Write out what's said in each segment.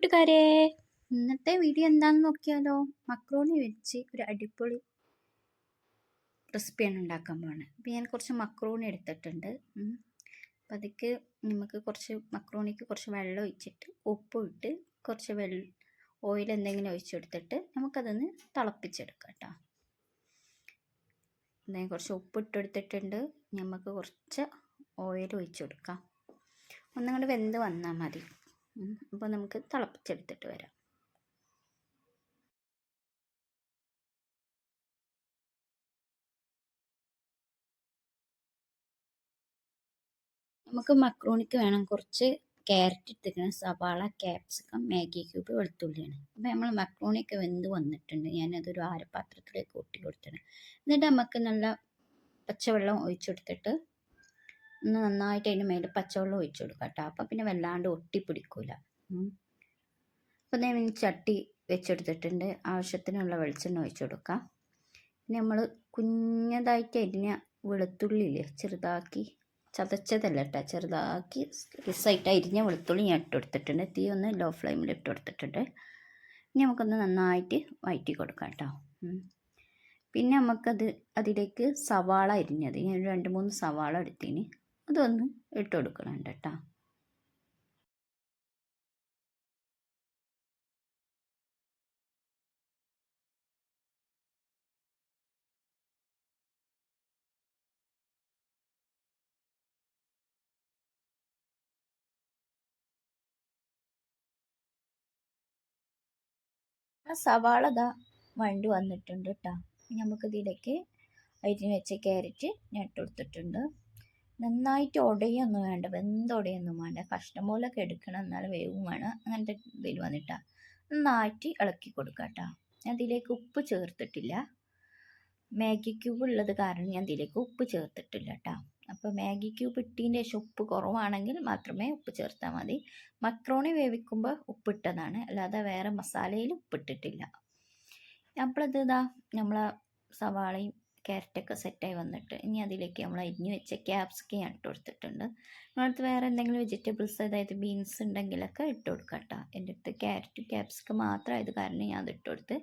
കൂട്ടുകാരെ ഇന്നത്തെ വീഡിയോ എന്താണെന്ന് നോക്കിയാലോ? മക്രോണി വെച്ച് ഒരു അടിപൊളി റെസിപ്പിയാണ് ഉണ്ടാക്കാൻ പോകുന്നത് അപ്പോൾ ഞാൻ കുറച്ച് മക്രോണി എടുത്തിട്ടുണ്ട്. അപ്പം അതിക്ക് നമുക്ക് കുറച്ച് മക്രോണിക്ക് കുറച്ച് വെള്ളം ഒഴിച്ചിട്ട് ഉപ്പ് ഇട്ട് കുറച്ച് വെള്ള ഓയിൽ എന്തെങ്കിലും ഒഴിച്ചെടുത്തിട്ട് നമുക്കതൊന്ന് തിളപ്പിച്ചെടുക്കാം കേട്ടോ. എന്തെങ്കിലും കുറച്ച് ഉപ്പ് ഇട്ടെടുത്തിട്ടുണ്ട് നമുക്ക് കുറച്ച് ഓയിൽ ഒഴിച്ചു കൊടുക്കാം ഒന്നും വെന്ത് വന്നാൽ മതി. അപ്പോൾ നമുക്ക് തിളപ്പിച്ചെടുത്തിട്ട് വരാം. നമുക്ക് മക്രോണിക്ക് വേണം കുറച്ച് ക്യാരറ്റ് എടുത്തിരിക്കണം സവാള ക്യാപ്സിക്കം മാഗി ക്യൂബ് വെളുത്തുള്ളിയാണ് അപ്പോൾ നമ്മൾ മക്രോണിയൊക്കെ വെന്ത് വന്നിട്ടുണ്ട്. ഞാനതൊരു ആരപാത്രത്തിലേക്ക് കൂട്ടി കൊടുത്തിട്ടുണ്ട്. എന്നിട്ട് നമുക്ക് നല്ല പച്ചവെള്ളം ഒഴിച്ചെടുത്തിട്ട് ഒന്ന് നന്നായിട്ട് അതിന്റെ മേലെ പച്ചവെള്ളം ഒഴിച്ചു കൊടുക്കുക കേട്ടോ. അപ്പം പിന്നെ വല്ലാണ്ട് ഒട്ടിപ്പിടിക്കൂല അപ്പം ഞാൻ ചട്ടി വെച്ചെടുത്തിട്ടുണ്ട്. ആവശ്യത്തിനുള്ള വെളിച്ചെണ്ണ ഒഴിച്ചു കൊടുക്കാം. പിന്നെ നമ്മൾ കുഞ്ഞതായിട്ട് അരിഞ്ഞ വെളുത്തുള്ളിയില്ലേ ചെറുതാക്കി ചതച്ചതല്ല കേട്ടോ ചെറുതാക്കി റിസൈറ്റ് അരിഞ്ഞ വെളുത്തുള്ളി ഞാൻ ഇട്ട് കൊടുത്തിട്ടുണ്ട്. തീ ഒന്ന് ലോ ഫ്ലെയിമിൽ ഇട്ട് കൊടുത്തിട്ടുണ്ട്. ഇനി നമുക്കൊന്ന് നന്നായിട്ട് വഴറ്റി കൊടുക്കാം കേട്ടോ. പിന്നെ നമുക്കത് അതിലേക്ക് സവാള അരിഞ്ഞത്. ഞാൻ രണ്ട് മൂന്ന് സവാള എടുത്തിന്. അതൊന്ന് ഇട്ട് കൊടുക്കണം കേട്ടോ ആ സവാള ഇതാ വണ്ട് വന്നിട്ടുണ്ട് കേട്ടോ. നമുക്ക് ഇതിലേക്ക് അരിഞ്ഞ് വെച്ച ക്യാരറ്റ് ഞാൻ ഇട്ട് കൊടുത്തിട്ടുണ്ട്. നന്നായിട്ട് ഉടയൊന്നും വേണ്ട വെന്തുടയൊന്നും വേണ്ട. കഷ്ണം പോലൊക്കെ എടുക്കണം എന്നാലും വേവും വേണം. അങ്ങനത്തെ ഇതിൽ വന്നിട്ടാണ് നന്നായിട്ട് ഇളക്കി കൊടുക്കുക കേട്ടോ ഞാൻ ഇതിലേക്ക് ഉപ്പ് ചേർത്തിട്ടില്ല. മാഗി ക്യൂബ് ഉള്ളത് കാരണം ഞാൻ ഇതിലേക്ക് ഉപ്പ് ചേർത്തിട്ടില്ല കേട്ടോ അപ്പോൾ മാഗി ക്യൂബ് ഇട്ടതിന്റെ ശേഷം ഉപ്പ് കുറവാണെങ്കിൽ മാത്രമേ ഉപ്പ് ചേർത്താൽ മതി. മക്രോണി വേവിക്കുമ്പോൾ ഉപ്പിട്ടതാണ്. അല്ലാതെ വേറെ മസാലയിൽ ഉപ്പിട്ടിട്ടില്ല. അപ്പോഴത് ഇതാ നമ്മളെ സവാളയും ക്യാരറ്റൊക്കെ സെറ്റായി വന്നിട്ട് ഇനി അതിലേക്ക് നമ്മൾ അരിഞ്ഞ് വെച്ച ക്യാപ്സിക്കം ഇട്ട് കൊടുത്തിട്ടുണ്ട്. നമ്മളടുത്ത് വേറെ എന്തെങ്കിലും വെജിറ്റബിൾസ് അതായത് ബീൻസ് ഉണ്ടെങ്കിലൊക്കെ ഇട്ട് കൊടുക്കാം കേട്ടോ. എന്റെ അടുത്ത് ക്യാരറ്റ് ക്യാപ്സിക്കം മാത്രമായത് കാരണം ഞാൻ അത് ഇട്ട് കൊടുത്ത്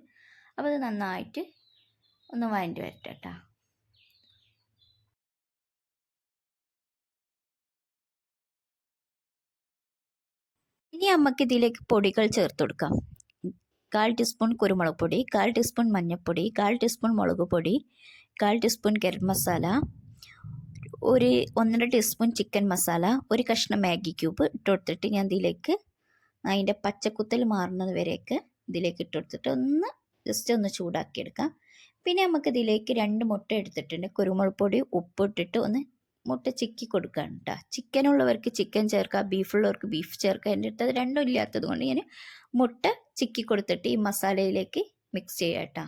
അപ്പോൾ അത് നന്നായിട്ട് ഒന്ന് വഴണ്ടി വരട്ടെ കേട്ടോ. ഇനി നമുക്ക് ഇതിലേക്ക് പൊടികൾ ചേർത്ത് കൊടുക്കാം. കാൽ ടീസ്പൂൺ കുരുമുളക് പൊടി കാൽ ടീസ്പൂൺ മഞ്ഞൾപ്പൊടി കാൽ ടീസ്പൂൺ മുളക് പൊടി കാൽ ടീസ്പൂൺ ഗരം മസാല ഒരു ഒന്നര ടീസ്പൂൺ ചിക്കൻ മസാല ഒരു കഷ്ണം മാഗി ക്യൂബ് ഇട്ട് കൊടുത്തിട്ട് ഞാൻ ഇതിലേക്ക് അതിന്റെ പച്ചക്കുത്തൽ മാറുന്നത് വരെയൊക്കെ ഇതിലേക്ക് ഇട്ട് കൊടുത്തിട്ട് ഒന്ന് ജസ്റ്റ് ഒന്ന് ചൂടാക്കിയെടുക്കാം. പിന്നെ നമുക്ക് ഇതിലേക്ക് രണ്ട് മുട്ട എടുത്തിട്ടുണ്ട്. കുരുമുളക് പൊടി ഉപ്പ് ഇട്ടിട്ട് ഒന്ന് മുട്ട ചിക്കി കൊടുക്കുകയാണ് കേട്ടോ ചിക്കനുള്ളവർക്ക് ചിക്കൻ ചേർക്കുക ബീഫുള്ളവർക്ക് ബീഫ് ചേർക്കുക എന്റെ അടുത്ത് അത് രണ്ടും ഇല്ലാത്തത് കൊണ്ട് ഞാൻ മുട്ട ചിക്കി കൊടുത്തിട്ട് ഈ മസാലയിലേക്ക് മിക്സ് ചെയ്യാം കേട്ടോ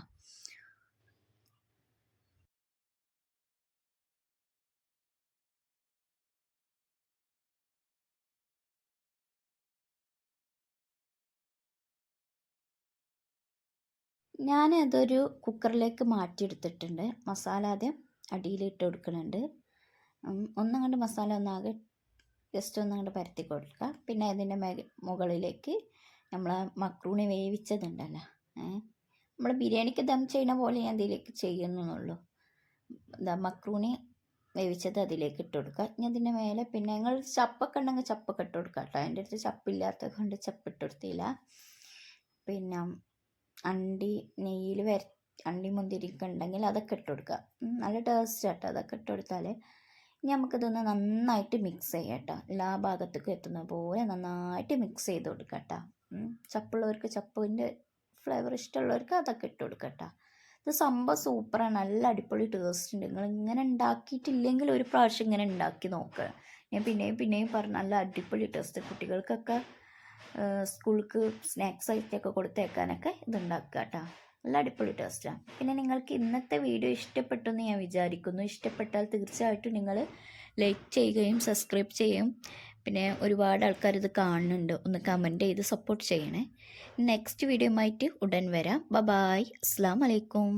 ഞാൻ അതൊരു കുക്കറിലേക്ക് മാറ്റിയെടുത്തിട്ടുണ്ട്. മസാല ആദ്യം അടിയിലിട്ട് കൊടുക്കുന്നുണ്ട്. ഒന്നങ്ങോട്ട് മസാല ഒന്നാകെ ജസ്റ്റ് ഒന്നങ്ങോട്ട് പരത്തി കൊടുക്കുക. പിന്നെ അതിന്റെ മുകളിലേക്ക് നമ്മൾ മക്രൂണി വേവിച്ചതുണ്ടല്ലോ. നമ്മൾ ബിരിയാണിക്ക് ദം ചെയ്യുന്ന പോലെ ഞാൻ അതിലേക്ക് ചെയ്യുന്നുള്ളൂ. എന്താ മക്രൂണി വേവിച്ചത് അതിലേക്ക് ഇട്ട് കൊടുക്കുക. ഇനി അതിന്റെ മേലെ പിന്നെ ഞങ്ങൾ ചപ്പൊക്കെ ഉണ്ടെങ്കിൽ ചപ്പൊക്കെ ഇട്ട് കൊടുക്കുക കേട്ടോ. എന്റെ അടുത്ത് ചപ്പില്ലാത്തത് കൊണ്ട് ചപ്പ് ഇട്ട് കൊടുത്തില്ല. പിന്നെ അണ്ടി നെയ്യിൽ വര അണ്ടി മുന്തിരിക്ക ഉണ്ടെങ്കിൽ അതൊക്കെ ഇട്ട് കൊടുക്കുക. നല്ല ടേസ്റ്റ് കേട്ടോ അതൊക്കെ ഇട്ട് കൊടുത്താൽ ഇനി നമുക്കിതൊന്ന് നന്നായിട്ട് മിക്സ് ചെയ്യാം കേട്ടോ എല്ലാ ഭാഗത്തേക്കും എത്തുന്ന പോലെ നന്നായിട്ട് മിക്സ് ചെയ്ത് കൊടുക്കുക കേട്ടോ ചപ്പുള്ളവർക്ക് ചപ്പുവിന്റെ ഫ്ലേവർ ഇഷ്ടമുള്ളവർക്ക് അതൊക്കെ ഇട്ട് കൊടുക്കുക കേട്ടോ ഇത് സംഭവം സൂപ്പറാണ് നല്ല അടിപൊളി ടേസ്റ്റ് ഉണ്ട്. നിങ്ങൾ ഇങ്ങനെ ഉണ്ടാക്കിയിട്ടില്ലെങ്കിൽ ഒരു പ്രാവശ്യം ഇങ്ങനെ ഉണ്ടാക്കി നോക്കുക ഞാൻ പിന്നെയും പിന്നെയും പറഞ്ഞു നല്ല അടിപൊളി ടേസ്റ്റ് കുട്ടികൾക്കൊക്കെ സ്കൂൾക്ക് സ്നാക്സ് ആയിട്ടൊക്കെ കൊടുത്തേക്കാനൊക്കെ ഇതുണ്ടാക്കുക കേട്ടോ. നല്ല അടിപൊളി ടേസ്റ്റാണ് പിന്നെ നിങ്ങൾക്ക് ഇന്നത്തെ വീഡിയോ ഇഷ്ടപ്പെട്ടു എന്ന് ഞാൻ വിചാരിക്കുന്നു. ഇഷ്ടപ്പെട്ടാൽ തീർച്ചയായിട്ടും നിങ്ങൾ ലൈക്ക് ചെയ്യുകയും സബ്സ്ക്രൈബ് ചെയ്യും. പിന്നെ ഒരുപാട് ആൾക്കാർ ഇത് കാണുന്നുണ്ട്. ഒന്ന് കമന്റ് ചെയ്ത് സപ്പോർട്ട് ചെയ്യണേ. നെക്സ്റ്റ് വീഡിയോ ആയിട്ട് ഉടൻ വരാം. ബ ബായ് അസ്സാം വലൈക്കും